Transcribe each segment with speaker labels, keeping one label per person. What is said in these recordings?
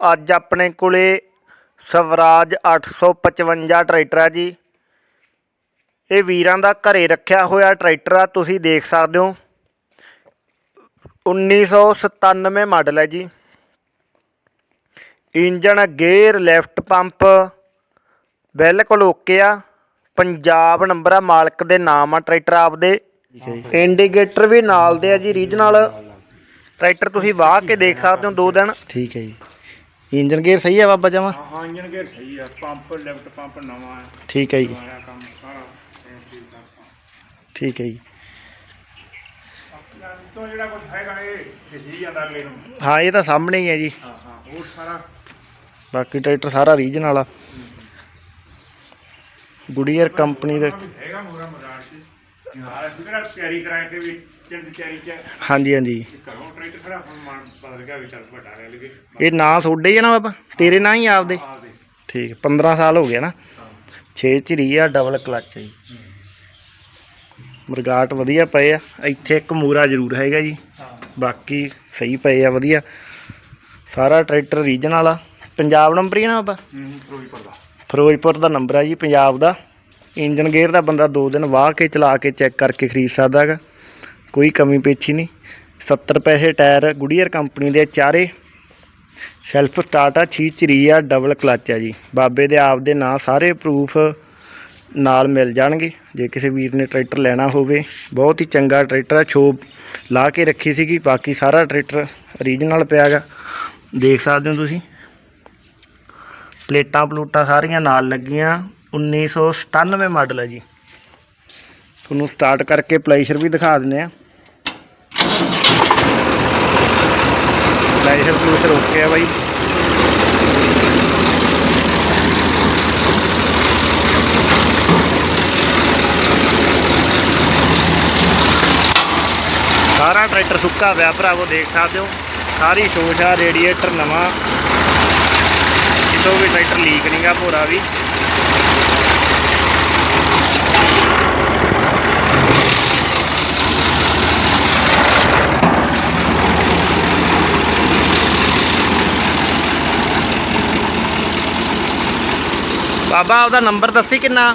Speaker 1: ਅੱਜ ਆਪਣੇ ਕੋਲੇ ਸਵਰਾਜ 855 ਟਰੈਕਟਰ ਆ ਜੀ। ਇਹ ਵੀਰਾਂ ਦਾ ਘਰੇ ਰੱਖਿਆ ਹੋਇਆ ਟਰੈਕਟਰ ਆ ਤੁਸੀਂ ਦੇਖ ਸਕਦੇ ਹੋ। 1997 ਮਾਡਲ ਹੈ ਜੀ। ਇੰਜਨ ਗੇਅਰ ਲੈਫਟ ਪੰਪ ਬਿਲਕੁਲ ਓਕੇ ਆ। ਪੰਜਾਬ ਨੰਬਰ ਆ ਮਾਲਕ ਦੇ ਨਾਮ ਆ ਟਰੈਕਟਰ ਆਪਦੇ। ਇੰਡੀਕੇਟਰ ਵੀ ਨਾਲ ਦੇ ਆ ਜੀ ਰੀਜਨਲ। ਟਰੈਕਟਰ ਤੁਸੀਂ ਵਾਹ ਕੇ ਦੇਖ ਸਕਦੇ ਹੋ ਦੋ ਦਿਨ।
Speaker 2: ਠੀਕ ਹੈ ਜੀ। ਇੰਜਨ ਗੇਅਰ ਸਹੀ ਹੈ ਬਾਬਾ ਜਮਾ?
Speaker 3: ਹਾਂ ਇੰਜਨ ਗੇਅਰ ਸਹੀ ਆ। ਪੰਪ ਲੈਫਟ ਪੰਪ ਨਵਾਂ ਹੈ
Speaker 2: ਠੀਕ ਹੈ ਜੀ।
Speaker 3: ਸਾਰਾ ਕੰਮ ਸਾਰਾ। ਸੇਮ ਚੀਜ਼ ਦਾ
Speaker 2: ਠੀਕ ਹੈ ਜੀ।
Speaker 3: ਆਪਣਾ ਤੋਂ ਜਿਹੜਾ ਕੁਝ ਹੈਗਾ ਇਹ ਦਿਸੀ ਜਾਂਦਾ ਅਗਲੇ ਨੂੰ।
Speaker 2: ਹਾਂ ਇਹ ਤਾਂ ਸਾਹਮਣੇ ਹੀ ਹੈ ਜੀ।
Speaker 3: ਹਾਂ ਹਾਂ ਉਹ ਸਾਰਾ?
Speaker 2: ਬਾਕੀ ਟਰੈਕਟਰ ਸਾਰਾ ਰੀਜਨਲ ਆ। ਗੁਡੀਅਰ ਕੰਪਨੀ ਦਾ
Speaker 3: ਹੈਗਾ ਮੋਰਾ ਮਰਾਰ ਸੀ ਹਾਂ ਅਸੀਂ ਕਿਹੜਾ ਤਿਆਰੀ ਕਰਾ ਕੇ ਵੀ ਚਿੰਦ ਦੀ ਤਿਆਰੀ ਚ
Speaker 2: ਹਾਂਜੀ ਹਾਂਜੀ।
Speaker 3: ਘਰੋਂ ਟਰੈਕਟਰ ਖੜਾ ਹੁਣ ਮਨ ਬਦਲ ਗਿਆ ਵੀ ਚੱਲ ਵੱਡਾ ਲੈ ਲਈਏ।
Speaker 2: ਇਹ ਨਾਂ ਤੁਹਾਡੇ ਹੀ ਆ ਨਾ ਬਾਬਾ? ਤੇਰੇ ਨਾਂ ਹੀ ਆ ਆਪਦੇ?
Speaker 3: ਆਪਦੇ।
Speaker 2: ਠੀਕ 15 ਸਾਲ ਹੋ ਗਏ ਨਾ?
Speaker 3: ਹਾਂ।
Speaker 2: 6 ਚਰੀ ਆ ਡਬਲ ਕਲਚ ਹੈ ਜੀ। ਮਰਗਾਟ ਵਧੀਆ ਪਏ ਆ ਇੱਥੇ ਇੱਕ ਮੂਰਾ ਜ਼ਰੂਰ ਹੈਗਾ ਜੀ।
Speaker 3: ਹਾਂ।
Speaker 2: ਬਾਕੀ ਸਹੀ ਪਏ ਆ ਵਧੀਆ। ਸਾਰਾ ਟਰੈਕਟਰ ਰੀਜਨਲ ਆ। ਪੰਜਾਬ ਨੰਬਰ ਹੀ ਆ ਨਾ ਬਾਬਾ?
Speaker 3: ਹੂੰ ਪ੍ਰੋਈ ਪਰਦਾ
Speaker 2: ਫਿਰੋਜ਼ਪੁਰ ਦਾ ਨੰਬਰ ਆ ਜੀ ਪੰਜਾਬ ਦਾ। ਇੰਜਨ ਗੇਅਰ ਦਾ ਬੰਦਾ ਦੋ ਦਿਨ ਵਾਹ ਕੇ ਚਲਾ ਕੇ ਚੈੱਕ ਕਰਕੇ ਖਰੀਦ ਸਕਦਾ ਹੈਗਾ। ਕੋਈ ਕਮੀ ਪੇਛੀ ਨਹੀਂ। 70 ਪੈਸੇ ਟਾਇਰ ਗੁਡੀਅਰ ਕੰਪਨੀ ਦੇ ਚਾਰੇ। ਸੈਲਫ ਸਟਾਰਟ ਆ ਛੀਚਰੀ ਆ ਡਬਲ ਕਲਚ ਆ ਜੀ। ਬਾਬੇ ਦੇ ਆਪ ਦੇ ਨਾਂ ਸਾਰੇ ਪ੍ਰੂਫ ਨਾਲ ਮਿਲ ਜਾਣਗੇ। ਜੇ ਕਿਸੇ ਵੀਰ ਨੇ ਟਰੈਕਟਰ ਲੈਣਾ ਹੋਵੇ, ਬਹੁਤ ਹੀ ਚੰਗਾ ਟਰੈਕਟਰ ਆ। ਛੋਪ ਲਾ ਕੇ ਰੱਖੀ ਸੀਗੀ, ਬਾਕੀ ਸਾਰਾ ਟਰੈਕਟਰ ਓਰੀਜਨਲ ਪਿਆਗਾ ਦੇਖ ਸਕਦੇ ਹੋ ਤੁਸੀਂ। ਪਲੇਟਾਂ ਪਲੂਟਾਂ ਸਾਰੀਆਂ ਨਾਲ ਲੱਗੀਆਂ। 1997 ਮਾਡਲ ਹੈ ਜੀ। ਤੁਹਾਨੂੰ ਸਟਾਰਟ ਕਰਕੇ ਪਲੇਸ਼ਰ ਵੀ ਦਿਖਾ ਦਿੰਦੇ ਆ ਪਲੇਸ਼ਰ ਪਲੂਸ਼ਰ ਓਕੇ ਆ ਬਾਈ। ਸਾਰਾ ਟਰੈਕਟਰ ਸੁੱਕਾ ਹੋਇਆ ਭਰਾਵੋ ਦੇਖ ਸਕਦੇ ਹੋ। ਸਾਰੀ ਸ਼ੋਸ਼ ਆ ਰੇਡੀਏਟਰ ਨਵਾਂ। ਕਿਤੋਂ ਵੀ ਟਰੈਕਟਰ ਲੀਕ ਨਹੀਂਗਾ ਭੋਰਾ ਵੀ। ਬਾਬਾ ਉਹਦਾ ਨੰਬਰ ਦੱਸੀ ਕਿੰਨਾ?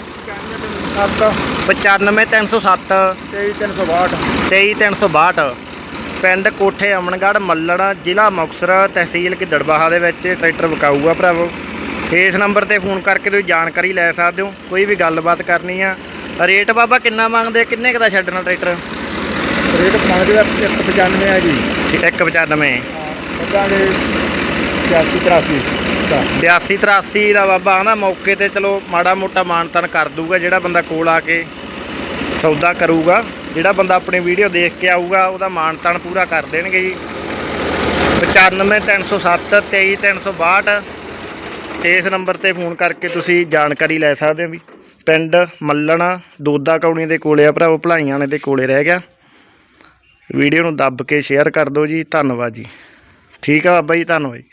Speaker 3: 7
Speaker 2: 95307
Speaker 3: 23362
Speaker 2: 23362 ਪਿੰਡ ਕੋਠੇ ਅਮਨਗੜ੍ਹ ਮੱਲਣ ਜ਼ਿਲ੍ਹਾ ਮੁਕਤਸਰ ਤਹਿਸੀਲ ਗਿੱਦੜਬਾਹਾ ਦੇ ਵਿੱਚ ਟਰੈਕਟਰ ਵਿਕਾਊਗਾ ਭਰਾਵੋ। ਇਸ ਨੰਬਰ ਤੇ ਫੋਨ ਕਰਕੇ ਤੁਸੀਂ ਜਾਣਕਾਰੀ ਲੈ ਸਕਦੇ ਹੋ। ਕੋਈ ਵੀ ਗੱਲਬਾਤ ਕਰਨੀ ਆ। ਰੇਟ ਬਾਬਾ ਕਿੰਨਾ ਮੰਗਦੇ ਆ? ਕਿੰਨੇ ਕੁ ਦਾ ਛੱਡਣਾ ਟਰੈਕਟਰ?
Speaker 3: ਰੇਟ ਮੰਗਦੇ ਦਾ 195 ਹੈ ਜੀ।
Speaker 2: 195
Speaker 3: ਬੱਦਾਂਗੇ 82 83 ਦਾ
Speaker 2: 82 83 ਦਾ ਬਾਬਾ ਆਂਦਾ ਮੌਕੇ ਤੇ ਚਲੋ ਮਾੜਾ ਮੋਟਾ ਮਾਨਤਨ ਕਰ ਦੂਗਾ ਜਿਹੜਾ ਬੰਦਾ ਕੋਲ ਆ ਕੇ ਸੌਦਾ ਕਰੂਗਾ। ਜਿਹੜਾ ਬੰਦਾ ਆਪਣੀ ਵੀਡੀਓ ਦੇਖ ਕੇ ਆਊਗਾ, ਉਹਦਾ ਮਾਣ ਤਾਣ ਪੂਰਾ ਕਰ ਦੇਣਗੇ ਜੀ। 95307 23362 ਇਸ ਨੰਬਰ ਤੇ ਫੋਨ ਕਰਕੇ ਤੁਸੀਂ ਜਾਣਕਾਰੀ ਲੈ ਸਕਦੇ ਹੋ ਵੀ ਪਿੰਡ ਮੱਲਣ, ਦੋਦਾ ਕੌਣੀ ਦੇ ਕੋਲੇ ਆ ਭਰਾਵੋ, ਭਲਾਈਆਂ ਨੇ ਦੇ ਕੋਲੇ ਰਹਿ ਗਿਆ। ਵੀਡੀਓ ਨੂੰ ਦੱਬ ਕੇ ਸ਼ੇਅਰ ਕਰ ਦਿਓ ਜੀ, ਧੰਨਵਾਦ ਜੀ। ਠੀਕ ਆ ਬਾਬਾ ਜੀ, ਧੰਨਵਾਦ ਜੀ।